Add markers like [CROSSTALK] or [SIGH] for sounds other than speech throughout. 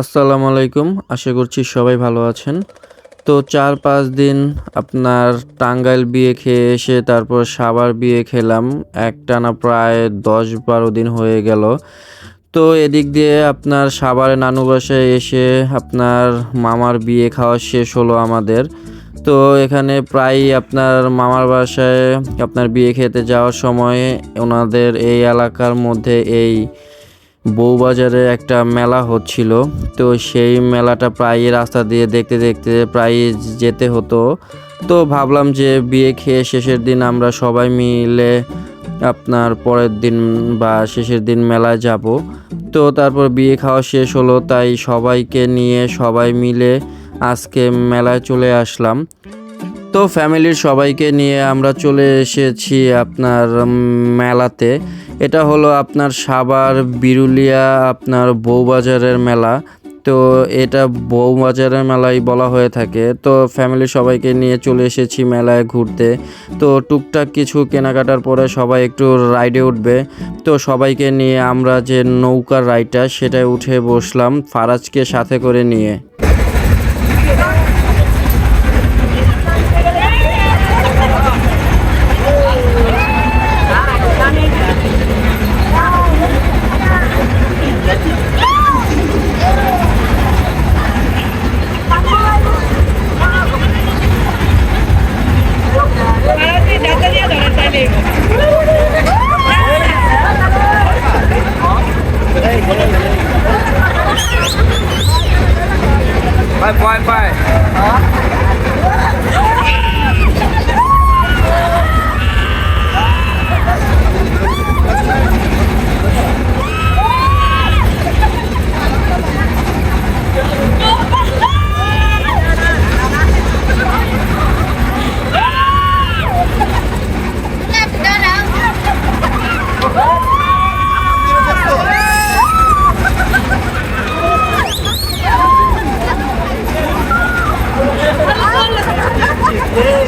আসসালামু আলাইকুম, আশা করছি সবাই ভালো আছেন। তো চার পাঁচ দিন আপনার টাঙ্গাইল বিয়ে খেয়ে এসে তারপর সাবার বিয়ে খেলাম। একটানা প্রায় দশ বারো দিন হয়ে গেল। তো এদিক দিয়ে আপনার সাভারে নানু বাসায় এসে আপনার মামার বিয়ে খাওয়া শেষ হলো আমাদের। তো এখানে প্রায় আপনার মামার বাসায় আপনার বিয়ে খেতে যাওয়ার সময় ওনাদের এই এলাকার মধ্যে এই বউবাজারে একটা মেলা হচ্ছিল। তো সেই মেলাটা প্রায় রাস্তা দিয়ে দেখতে দেখতে প্রায় যেতে হতো। তো ভাবলাম যে বিয়ে খেয়ে শেষের দিন আমরা সবাই মিলে আপনার পরের দিন বা শেষের দিন মেলায় যাব। তো তারপর বিয়ে খাওয়া শেষ হলো, তাই সবাইকে নিয়ে সবাই মিলে আজকে মেলায় চলে আসলাম। তো ফ্যামিলির সবাইকে নিয়ে আমরা চলে এসেছি আপনার মেলাতে। এটা হলো আপনার সাভার, বিরুলিয়া, আপনার বউবাজারের মেলা। তো এটা বউবাজারের মেলাই বলা হয়ে থাকে। তো ফ্যামিলির সবাইকে নিয়ে চলে এসেছি মেলায় ঘুরতে। তো টুকটাক কিছু কেনাকাটার পরে সবাই একটু রাইডে উঠবে। তো সবাইকে নিয়ে আমরা যে নৌকার রাইডটা সেটায় উঠে বসলাম ফারাজকে সাথে করে নিয়ে। ไปไปไป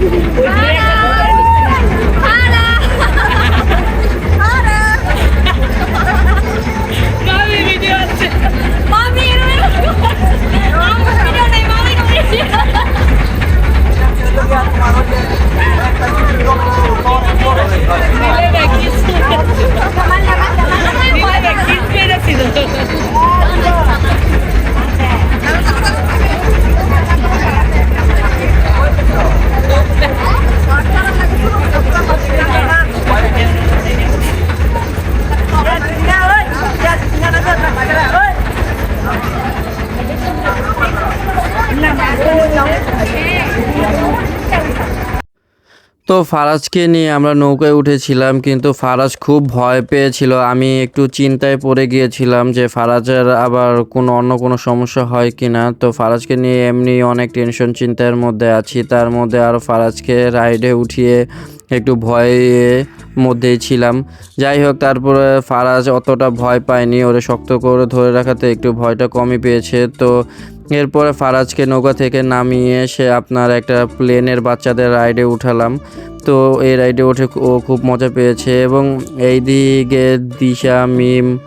妈 [LAUGHS] ফারাজকে নিয়ে আমরা নৌকায় উঠেছিলাম, কিন্তু ফারাজ খুব ভয় পেয়েছিল। আমি একটু চিন্তায় পড়ে গিয়েছিলাম যে ফারাজের আবার কোনো, অন্য কোনো সমস্যা হয় কি না তো ফারাজকে নিয়ে এমনি অনেক টেনশন চিন্তার মধ্যে আছি। তার মধ্যে আরও ফারাজকে রাইডে উঠিয়ে একটু ভয়ে মধ্যেই ছিলাম। যাই হোক, তারপরে ফারাজ অতটা ভয় পায়নি। ওরে শক্ত করে ধরে রাখাতে একটু ভয়টা কমই পেয়েছে। তো এরপরে ফারাজকে নৌকা থেকে নামিয়ে সে আপনার একটা প্লেনের বাচ্চাদের রাইডে উঠালাম। তো এই রাইডে উঠে ও খুব মজা পেয়েছে এবং এই দিকে দিশা, মিম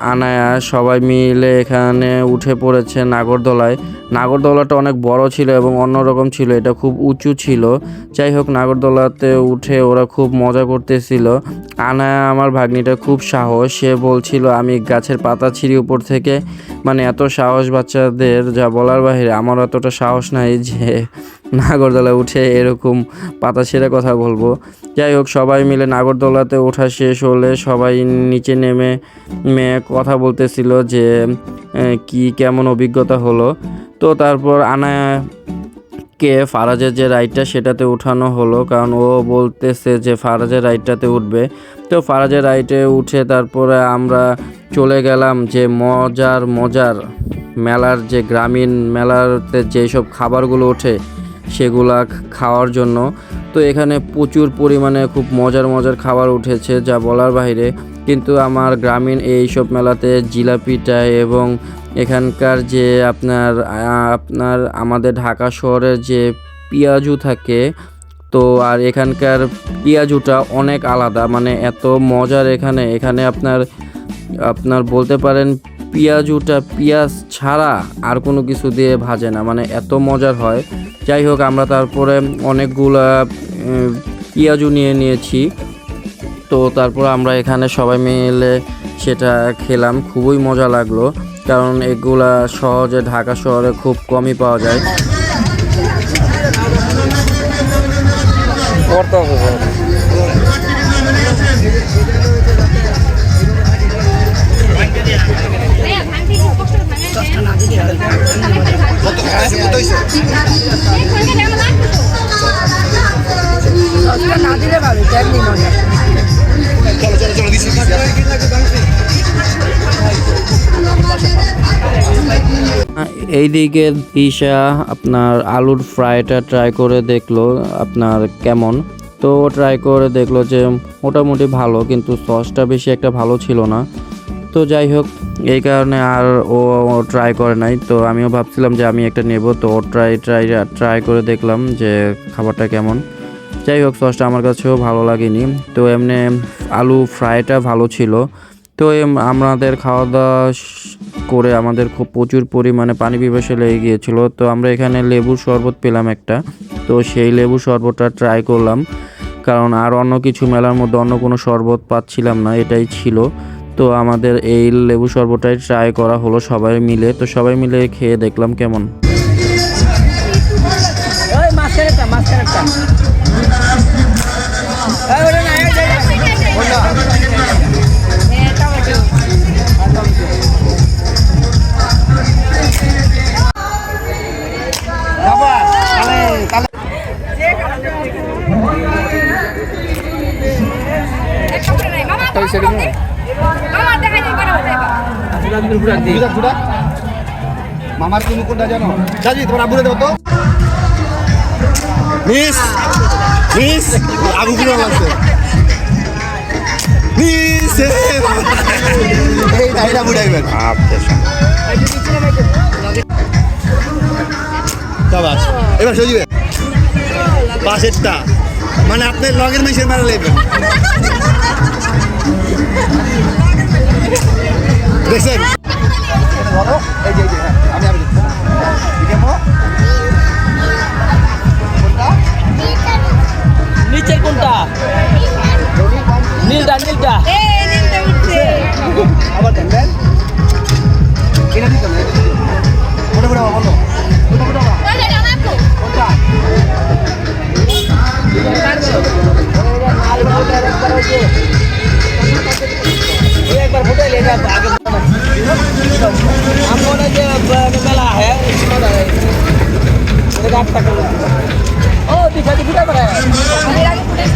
আনায়া সবাই মিলে এখানে উঠে পড়েছে নাগরদোলায়। নাগরদোলাটা অনেক বড় ছিল এবং অন্যরকম ছিল, এটা খুব উঁচু ছিল। যাই হোক, নাগরদোলাতে উঠে ওরা খুব মজা করতেছিল। আনায়া আমার ভাগ্নিটা খুব সাহস, সে বলছিল, আমি গাছের পাতা ছিঁড়ি উপর থেকে। মানে এত সাহস বাচ্চাদের, যা বলার বাইরে আমার অতটা সাহস নাই যে নাগরদোলায় উঠে এরকম পাতা ছেড়ে কথা বলব। যাই হোক, সবাই মিলে নাগরদোলাতে ওঠা শেষ হলে সবাই নিচে নেমে মেয়ে কথা বলতেছিল যে কি কেমন অভিজ্ঞতা হলো। তো তারপর আনা কে ফারাজের যে রাইডটা সেটাতে উঠানো হলো, কারণ ও বলতেছে যে ফারাজের রাইডটাতে উঠবে। তো ফারাজের রাইডে উঠে তারপরে আমরা চলে গেলাম যে মজার মজার মেলার যে গ্রামীণ মেলাতে যেসব খাবারগুলো ওঠে সেগুলা খাওয়ার জন্য। তো এখানে প্রচুর পরিমাণে খুব মজার মজার খাবার উঠেছে যা বলার বাইরে কিন্তু আমার গ্রামীণ এই সব মেলাতে জিলাপিটা এবং এখানকার যে আপনার আপনার আমাদের ঢাকা শহরের যে পেঁয়াজু থাকে, তো আর এখানকার পেঁয়াজুটা অনেক আলাদা। মানে এত মজার এখানে। এখানে আপনার আপনার বলতে পারেন পেঁয়াজুটা পেঁয়াজ ছাড়া আর কোনো কিছু দিয়ে ভাজে না মানে এত মজার হয়। যাই হোক আমরা তারপরে অনেকগুলা উম, পেঁয়াজু নিয়ে নিয়েছি। তো তারপর আমরা এখানে সবাই মিলে সেটা খেলাম খুবই মজা লাগল। কারণ এগুলা সহজে ঢাকা শহরে খুব কমই পাওয়া যায়। এইদিকে দিশা আপনার আলুর ফ্রাইটা ট্রাই করে দেখল আপনার কেমন। তো ট্রাই করে দেখল যে মোটামুটি ভালো, কিন্তু সসটা বেশি একটা ভালো ছিল না। তো যাই হোক, এই কারণে আর ও ট্রাই করে নাই। তো আমিও ভাবছিলাম যে আমি একটা নেব। তো ও ট্রাই ট্রাই ট্রাই করে দেখলাম যে খাবারটা কেমন। যাই হোক সসটা আমার কাছেও ভালো লাগেনি। তো এমনি আলু ফ্রাইটা ভালো ছিল। তো আমাদের খাওয়া দাওয়া করে আমাদের খুব প্রচুর পরিমাণে পানি পিপাসা লেগে গিয়েছিল। তো আমরা এখানে লেবুর শরবত পেলাম একটা। তো সেই লেবুর শরবতটা ট্রাই করলাম। কারণ আর অন্য কিছু মেলার মধ্যে অন্য কোনো শরবত পাচ্ছিলাম না, এটাই ছিল। তো আমাদের এই লেবু শরবতটাই ট্রাই করা হলো সবাই মিলে। তো সবাই মিলে খেয়ে দেখলাম কেমন। মামার কোনটা জানো? দাদি তোমার আবুরে দাও তো। মিস মিস আবু কি রকম মিস এই না এটা বুড়াইবেন সাবাস এবার সজিবে। পাশেরটা। মানে আপনি লগের মেশিন মারা লাগবেন দেখছেন? এই যে এই যে হ্যাঁ, আমি আমি আছে নিচের কোনটা? নীলটা নীলটা। আবার দেন এটা দিতে না। কোনটা কোনটা বলো? তাহলে রাখো কোনটা? একবার এটা আগে আমার যে মেলা है এটা আট টাকা ও দিশা দি ফুটাই পারে এর আগে ফুটে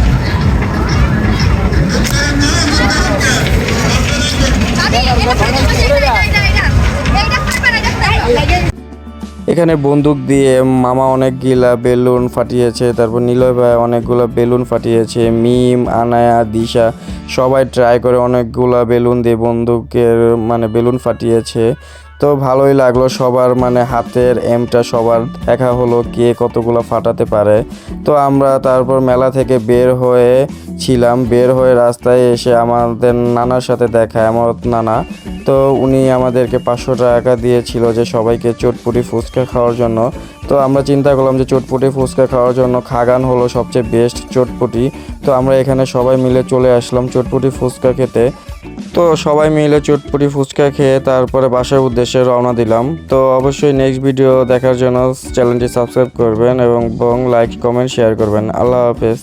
দাদি এটা খাইতে বসে এখানে বন্দুক দিয়ে মামা অনেকগুলা বেলুন ফাটিয়েছে, তারপর নিলয় ভাই অনেকগুলো বেলুন ফাটিয়েছে, মিম, আনায়া, দিশা, সবাই ট্রাই করে অনেকগুলা বেলুন দিয়ে বন্দুকের মানে বেলুন ফাটিয়েছে। তো ভালোই লাগল সবার মানে হাতের এমটা সবার দেখা হলো কে কতগুলো ফাটাতে পারে। তো আমরা তারপর মেলা থেকে বের হয়ে ছিলাম, বের হয়ে রাস্তায় এসে আমাদের নানার সাথে দেখা আমার নানা। তো উনি আমাদেরকে পাঁচশো টাকা দিয়েছিল যে সবাইকে চটপুটি ফুচকা খাওয়ার জন্য। তো আমরা চিন্তা করলাম যে চটপটি ফুচকা খাওয়ার জন্য খাগান হলো সবচেয়ে বেস্ট চটপটি। তো আমরা এখানে সবাই মিলে চলে আসলাম চটপটি ফুচকা খেতে। তো সবাই মিলে চটপটি ফুচকা খেয়ে তারপরে বাসার উদ্দেশ্যে রওনা দিলাম। তো অবশ্যই নেক্সট ভিডিও দেখার জন্য চ্যানেলটি সাবস্ক্রাইব করবেন এবং লাইক কমেন্ট শেয়ার করবেন। আল্লাহ হাফেজ।